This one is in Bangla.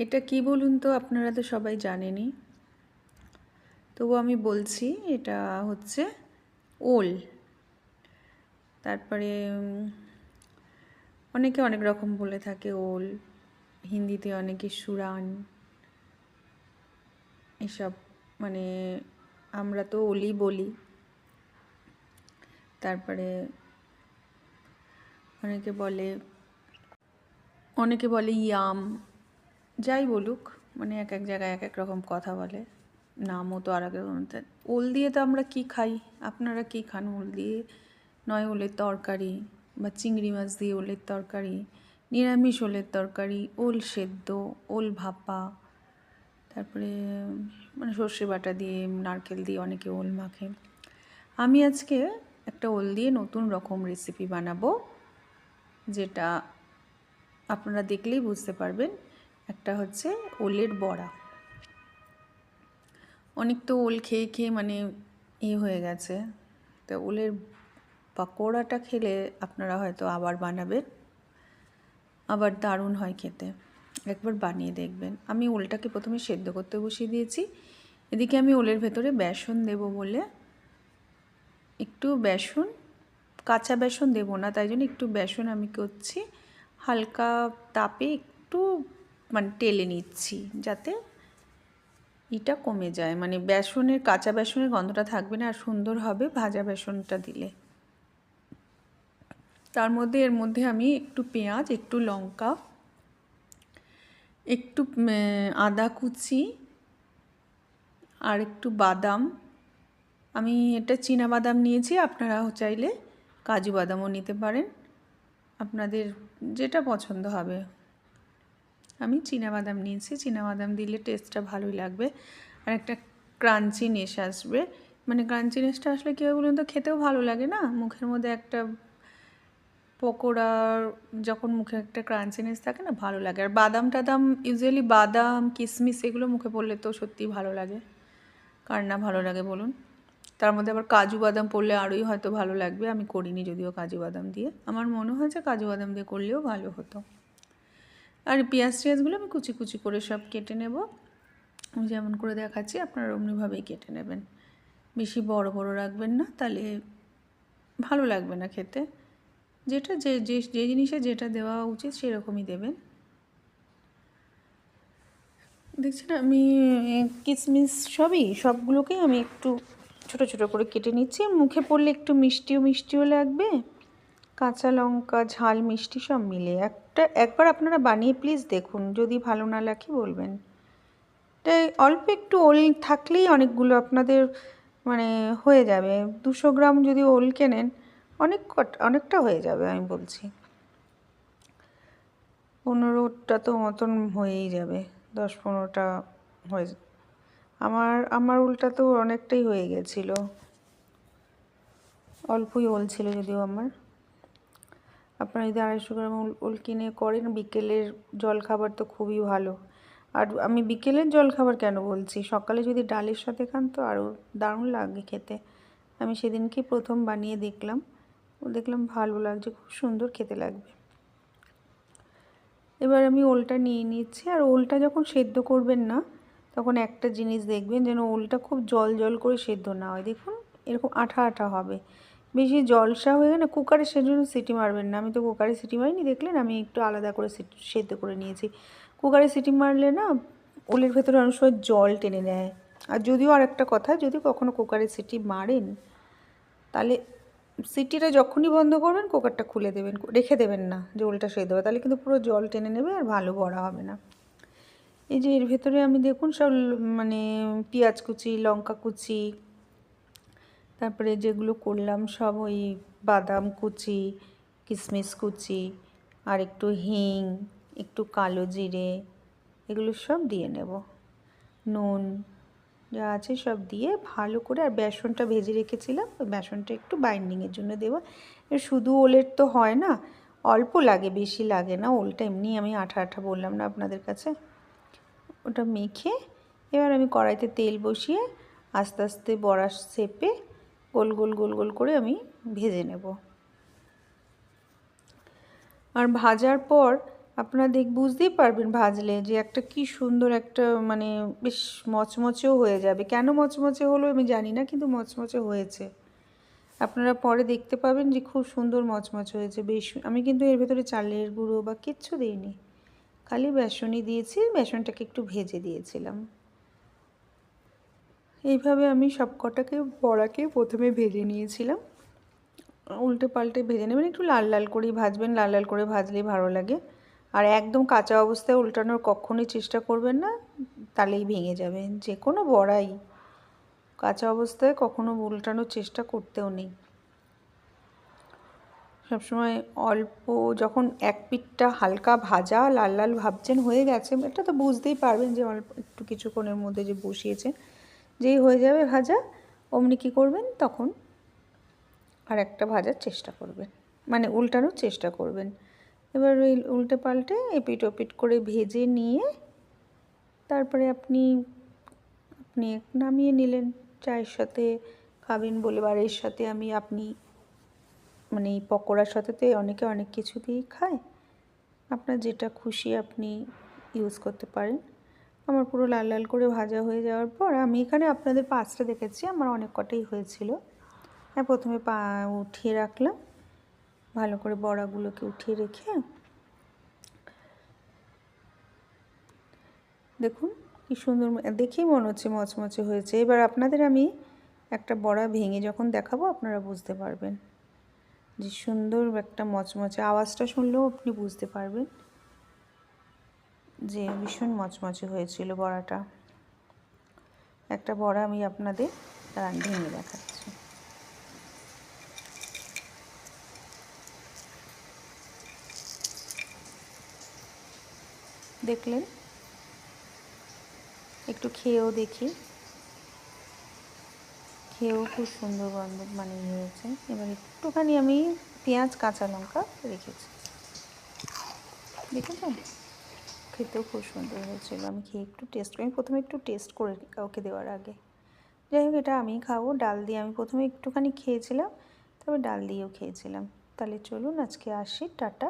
এটা কি বলুন তো? আপনারা তো সবাই জানেনই। তবু আমি বলছি, এটা হচ্ছে ওল। তারপরে অনেকে অনেক রকম বলে থাকে ওল। হিন্দিতে অনেকে সুরান। এসব মানে আমরা তো ওলি বলি। তারপরে, অনেকে বলে অনেকে বলে ইয়াম। যাই বলুক মানে এক এক জায়গায় এক এক রকম কথা বলে। নামও তো আর রকম ওল দিয়ে তো আমরা কি খাই? আপনারা কি খান ওল দিয়ে? নয় ওলের তরকারি বা চিংড়ি মাছ দিয়ে ওলের তরকারি, নিরামিষ ওলের তরকারি, ওল সেদ্ধ, ওল ভাপা, তারপরে মানে সর্ষে বাটা দিয়ে, নারকেল দিয়ে অনেকে ওল মাখে। আমি আজকে একটা ওল দিয়ে নতুন রকম রেসিপি বানাবো, যেটা আপনারা দেখলেই বুঝতে পারবেন একটা হচ্ছে ওলের বড়া। অনেক তো ওল খেয়ে খেয়ে মানে এ হয়ে গেছে। তো ওলের পাকোড়াটা খেলে আপনারা হয়তো আবার বানাবেন, আবার দারুণ হয় খেতে। একবার বানিয়ে দেখবেন। আমি ওলটাকে প্রথমে সেদ্ধ করতে বসিয়ে দিয়েছি। এদিকে আমি ওলের ভেতরে বেসন দেব বলে। একটু বেসন, কাঁচা বেসন দেবো না, তাই জন্য একটু বেসন আমি করছি। হালকা তাপে একটু মানে টেলে নিচ্ছি যাতে এটা কমে যায়। মানে বেসনের, কাঁচা বেসনের গন্ধটা থাকবে না আর সুন্দর হবে ভাজা বেসনটা দিলে। তার মধ্যে, এর মধ্যে আমি একটু পেঁয়াজ, একটু লঙ্কা, একটু আদা কুচি আর একটু বাদাম। আমি এটা চীনা বাদাম নিয়েছি, আপনারা চাইলে কাজু বাদামও নিতে পারেন। আপনাদের যেটা পছন্দ হবে। আমি বাদাম নিয়েছি। বাদাম দিলে টেস্টটা ভালোই লাগবে। আর একটা ক্রাঞ্চি নেশ আসবে। মানে ক্রাঞ্চি নেশটা আসলে কী হয় বলুন তো, খেতেও ভালো লাগে না? মুখের মধ্যে একটা পকোড়ার যখন মুখে একটা ক্রাঞ্চিনেস থাকে না, ভালো লাগে। আর বাদাম টাদাম ইউজুয়ালি বাদাম কিশমিশ এগুলো মুখে পড়লে তো সত্যিই ভালো লাগে। কার না ভালো লাগে বলুন? তার মধ্যে আবার কাজু বাদাম পড়লে আরোই হয়তো ভালো লাগবে। আমি করিনি যদিও কাজু বাদাম দিয়ে। আমার মনে হয়েছে কাজু বাদাম দিয়ে করলেও ভালো হতো। পেঁয়াজ টিয়াজগুলো আমি কুচি কুচি করে সব কেটে নেব। যেমন করে দেখাচ্ছি, আপনারা অমনিভাবেই কেটে নেবেন। বেশি বড় বড় রাখবেন না, তাহলে ভালো লাগবে না খেতে। যেটা যে যে যে জিনিসে যেটা দেওয়া উচিত সেরকমই দেবেন। দেখছেন আমি কিশমিশ সবই, সবগুলোকেই আমি একটু ছোট ছোট করে কেটে নিচ্ছি। মুখে পড়লে একটু মিষ্টিও মিষ্টিও লাগবে। কাঁচা লঙ্কা, ঝাল, মিষ্টি সব মিলে। একটা, একবার আপনারা বানিয়ে প্লিজ দেখুন, যদি ভালো না লাগে বলবেন। তাই অল্প একটু ওল থাকলেই অনেকগুলো আপনাদের মানে হয়ে যাবে। দুশো গ্রাম যদি ওল কেনেন, অনেক কট, অনেকটা হয়ে যাবে আমি বলছি। পনেরোটা তো মতন হয়েই যাবে, দশ পনেরোটা হয়ে আমার আমার উলটা তো অনেকটাই হয়ে গেছিল। অল্পই ওল ছিল যদিও আমার। আপনারা যদি আড়াইশো গ্রাম উল কিনে করেন, বিকেলের জল খাবার তো খুবই ভালো। আর আমি বিকেলের জল খাবার কেন বলছি? সকালে যদি ডালের সাথে খান তো আরও দারুণ লাগে খেতে। আমি সেদিনকে প্রথম বানিয়ে দেখলাম। দেখলাম ভালো লাগছে, খুব সুন্দর খেতে লাগবে। এবার আমি ওলটা নিয়ে নিচ্ছি। আর ওলটা যখন সেদ্ধ করবেন না, তখন একটা জিনিস দেখবেন যেন ওলটা খুব জল জল করে সেদ্ধ না হয়। দেখুন, এরকম আঠা আঠা হবে। বেশি জলসা হয়ে গেলে কুকারে সেজন্য সিটি মারবেন না। আমি তো কুকারে সিটি মারিনি, দেখলেন? আমি একটু আলাদা করে সেদ্ধ করে নিয়েছি। কুকারে সিটি মারলে না, ওলের ভেতরে অনেক সময় জল টেনে নেয়। আর যদিও আর একটা কথা, যদি কখনো কুকারে সিটি মারেন, তাহলে সিটিটা যখনই বন্ধ করবেন, কুকারটা খুলে দেবেন, রেখে দেবেন না যে ওলটা সেদ্ধ হবে। তাহলে কিন্তু পুরো জল টেনে নেবে আর ভালো বড়া হবে না। এই যে এর ভেতরে আমি দেখুন সব মানে পেঁয়াজ কুচি, লঙ্কা কুচি তারপরে যেগুলো করলাম সব ওই বাদাম কুচি কিশমিশ কুচি, আর একটু হিং, একটু কালো জিরে, এগুলো সব দিয়ে নেব। নুন যা আছে সব দিয়ে ভালো করে আর বেসনটা ভেজে রেখেছিলাম, ওই বেসনটা একটু বাইন্ডিংয়ের জন্য দেবো। এবার শুধু ওলের তো হয় না, অল্প লাগে, বেশি লাগে না, ওলটা এমনি আমি আঠা আঠা বললাম না আপনাদের কাছে। ওটা মেখে এবার আমি কড়াইতে তেল বসিয়ে আস্তে আস্তে বড়া শেপে গোল গোল গোল গোল করে আমি ভেজে নেব। আর ভাজার পর আপনারা দেখ, বুঝতেই পারবেন ভাজলে যে একটা কি সুন্দর একটা মানে বেশ মচমচেও হয়ে যাবে। কেন মচমচে হলো আমি জানি না, কিন্তু মচমচে হয়েছে। আপনারা পরে দেখতে পাবেন যে খুব সুন্দর মচমচে হয়েছে। বেশ, আমি কিন্তু এর ভেতরে চালের গুঁড়ো বা কিচ্ছু দিইনি। খালি বেসনই দিয়েছি, বেসনটাকে একটু ভেজে দিয়েছিলাম। এইভাবে আমি সব কটাকে বড়াকে প্রথমে ভেজে নিয়েছিলাম। উল্টে পাল্টে ভেজে নেবেন, একটু লাল লাল করেই ভাজবেন, লাল লাল করে ভাজলেই ভালো লাগে। আর একদম কাঁচা অবস্থায় উল্টানোর কখনোই চেষ্টা করবেন না, তাহলেই ভেঙে যাবে। যে কোনো বড়াই, কাঁচা অবস্থায় কখনো উল্টানোর চেষ্টা করতেও নেই। সবসময় অল্প, যখন এক পিঠটা হালকা ভাজা, লাল লাল ভাবছেন, হয়ে গেছে, এটা তো বুঝতেই পারবেন যে অল্প, একটু কিছুক্ষণের মধ্যে যে বসিয়েছেন যেই হয়ে যাবে ভাজা, অমনি কী করবেন? তখন আর একটা ভাজার চেষ্টা করবেন। মানে উল্টানোর চেষ্টা করবেন। এবার ওই উল্টে পাল্টে এপিট ওপিট করে ভেজে নিয়ে তারপরে আপনি আপনি নামিয়ে নিলেন। চায়ের সাথে খাবেন বলে, বা এর সাথে আমি, আপনি মানে এই পকোড়ার সাথে তো অনেকে অনেক কিছু দিয়েই খায়। আপনার যেটা খুশি আপনি ইউজ করতে পারেন। আমার পুরো লাল লাল করে ভাজা হয়ে যাওয়ার পর আমি এখানে আপনাদের পাঁচটা দেখেছি, আমার অনেক কটাই হয়েছিল। হ্যাঁ প্রথমে পা উঠিয়ে রাখলাম, ভালো করে বড়াগুলোকে উঠিয়ে রেখে। দেখুন কি সুন্দর, দেখেই মনে হচ্ছে মচমচে হয়েছে। এবার আপনাদের আমি একটা বড়া ভেঙে যখন দেখাবো, আপনারা বুঝতে পারবেন। যে সুন্দর একটা মচমচে, আওয়াজটা শুনলেও আপনি বুঝতে পারবেন। যে ভীষণ মচমচে হয়েছিল বড়াটা। একটা বড়া আমি আপনাদের ভেঙে দেখাচ্ছি। দেখলেন? একটু খেয়েও দেখি। খেয়েও খুব সুন্দর গন্ধ মানে ইয়ে হয়েছে। এবার একটুখানি আমি পেঁয়াজ, কাঁচা লঙ্কা রেখেছি। দেখেছেন? খেতেও খুব সুন্দর হয়েছিল। আমি খেয়ে একটু টেস্ট করি প্রথমে একটু টেস্ট করে কাউকে দেওয়ার আগে। যাই হোক, এটা আমি খাব, ডাল দিয়ে আমি প্রথমে একটুখানি খেয়েছিলাম তবে ডাল দিয়েও খেয়েছিলাম। তাহলে চলুন আজকে আসি, টাটা।